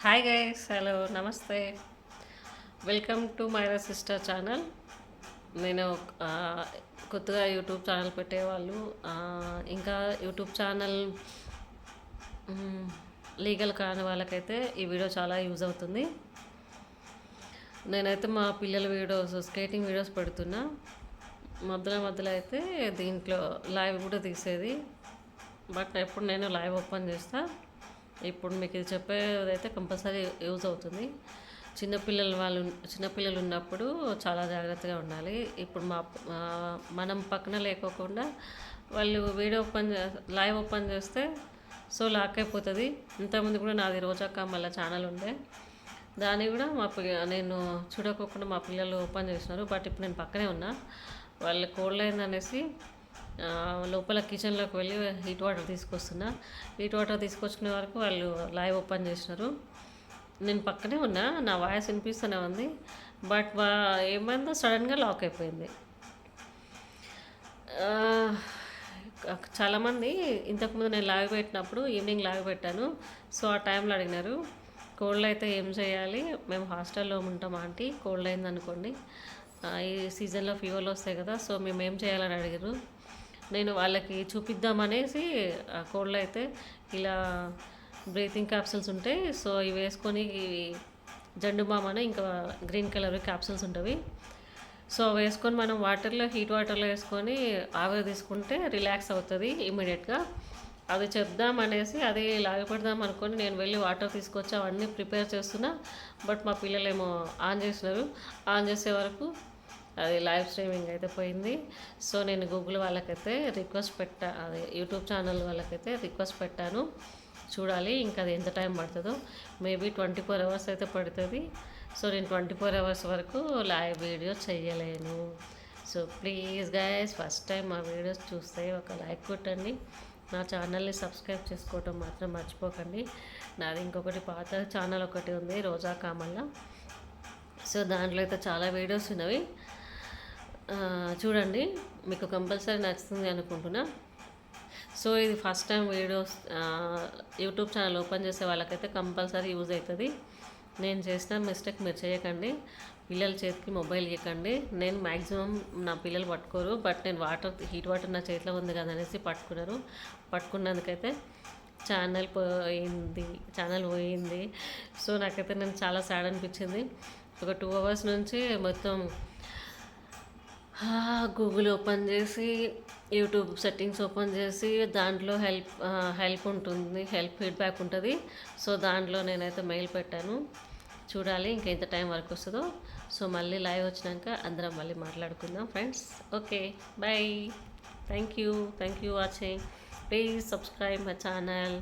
Hi guys hello namaste. Welcome to Maira sister channel నేను కొత్తగా YouTube channel పెట్టేవాళ్ళు. ఇంకా యూట్యూబ్ ఛానల్ లీగల్ కాని వాళ్ళకైతే ఈ వీడియో చాలా యూజ్ అవుతుంది. నేనైతే మా పిల్లల వీడియోస్ స్కేటింగ్ వీడియోస్ పెడుతున్నా. మధ్యలో మధ్యలో అయితే దీంట్లో లైవ్ కూడా తీసేది. బట్ ఎప్పుడు నేను లైవ్ ఓపెన్ చేస్తాను ఇప్పుడు మీకు ఇది చెప్పేది అయితే కంపల్సరీ యూజ్ అవుతుంది. చిన్నపిల్లలు వాళ్ళు చిన్నపిల్లలు ఉన్నప్పుడు చాలా జాగ్రత్తగా ఉండాలి. ఇప్పుడు మా మనం పక్కన లేకోకుండా వాళ్ళు వీడియో ఓపెన్ చే లైవ్ ఓపెన్ చేస్తే సో లాక్ అయిపోతుంది. ఇంతకుముందు కూడా నాది రోజాక మళ్ళీ ఛానల్ ఉండే. దాన్ని కూడా మా పి నేను చూడకోకుండా మా పిల్లలు ఓపెన్ చేసినారు. బట్ ఇప్పుడు నేను పక్కనే ఉన్నా. వాళ్ళు కోల్డ్ అనేసి లోపల కిచెన్లోకి వెళ్ళి హీట్ వాటర్ తీసుకొస్తున్నా. హీట్ వాటర్ తీసుకొచ్చుకునే వరకు వాళ్ళు లైవ్ ఓపెన్ చేసినారు. నేను పక్కనే ఉన్నా నా వాయిస్ వినిపిస్తూనే ఉంది. బట్ వా ఏమైందో సడన్గా లాక్ అయిపోయింది. చాలామంది ఇంతకుముందు నేను లాగి పెట్టినప్పుడు ఈవినింగ్ లాగి పెట్టాను. సో ఆ టైంలో అడిగినారు కోల్డ్ అయితే ఏం చేయాలి? మేము హాస్టల్లో ఉంటాం ఆంటీ కోల్డ్ అయింది అనుకోండి ఈ సీజన్లో ఫీవర్లు వస్తాయి కదా సో మేము ఏం చేయాలని అడిగారు నేను వాళ్ళకి చూపిద్దామనేసి ఆ కోళ్ళు అయితే ఇలా బ్రీతింగ్ క్యాప్సిల్స్ ఉంటాయి సో ఇవి వేసుకొని ఇవి జండు బామ్ ఇంకా గ్రీన్ కలర్ క్యాప్సిల్స్ ఉంటాయి సో అవి వేసుకొని మనం వాటర్లో హీట్ వాటర్లో వేసుకొని ఆవిరి తీసుకుంటే రిలాక్స్ అవుతుంది ఇమీడియట్గా అది చెప్దాం అనేసి అది లాగపెడదాం అనుకొని నేను వెళ్ళి వాటర్ తీసుకొచ్చి అవన్నీ ప్రిపేర్ చేస్తున్నా. బట్ మా పిల్లలేమో ఆన్ చేసినారు. ఆన్ చేసే వరకు అది లైవ్ స్ట్రీమింగ్ అయితే పోయింది. సో నేను గూగుల్ వాళ్ళకైతే రిక్వెస్ట్ పెట్టా అది యూట్యూబ్ ఛానల్ వాళ్ళకైతే రిక్వెస్ట్ పెట్టాను. చూడాలి ఇంకా అది ఎంత టైం పడుతుందో. మేబీ ట్వంటీ ఫోర్ అవర్స్ అయితే పడుతుంది. సో నేను ట్వంటీ ఫోర్ అవర్స్ వరకు లైవ్ వీడియో చేయలేను so please guys first time మా వీడియోస్ చూస్తే ఒక లైక్ కొట్టండి. నా ఛానల్ని సబ్స్క్రైబ్ చేసుకోవటం మాత్రం మర్చిపోకండి. నాది ఇంకొకటి పాత ఛానల్ ఒకటి ఉంది రోజా కామల్ల. సో దాంట్లో అయితే చాలా వీడియోస్ ఉన్నవి. చూడండి మీకు కంపల్సరీ నచ్చుతుంది అనుకుంటున్నా. సో ఇది first time videos YouTube channel open చేసే వాళ్ళకైతే కంపల్సరీ యూజ్ అవుతుంది. నేను చేసిన మిస్టేక్ మీరు చేయకండి. పిల్లల చేతికి మొబైల్ ఇవ్వకండి నేను మ్యాక్సిమం నా పిల్లలు పట్టుకోరు బట్ నేను వాటర్ హీట్ వాటర్ నా చేతిలో ఉంది కదా అనేసి పట్టుకున్నారు. పట్టుకున్నందుకైతే ఛానల్ పోయింది ఛానల్ పోయింది. సో నాకైతే నేను చాలా సాడ్ అనిపించింది. ఒక టూ అవర్స్ నుంచి మొత్తం గూగుల్ ఓపెన్ చేసి యూట్యూబ్ సెట్టింగ్స్ ఓపెన్ చేసి దాంట్లో హెల్ప్ హెల్ప్ ఉంటుంది హెల్ప్ ఫీడ్బ్యాక్ ఉంటుంది. సో దాంట్లో నేనైతే మెయిల్ పెట్టాను. చూడాలి ఇంకా ఎంత టైం వరకు వస్తుందో. సో మళ్ళీ లైవ్ వచ్చినాక అందరం మళ్ళీ మాట్లాడుకుందాం friends okay bye thank you thank you watching please subscribe my channel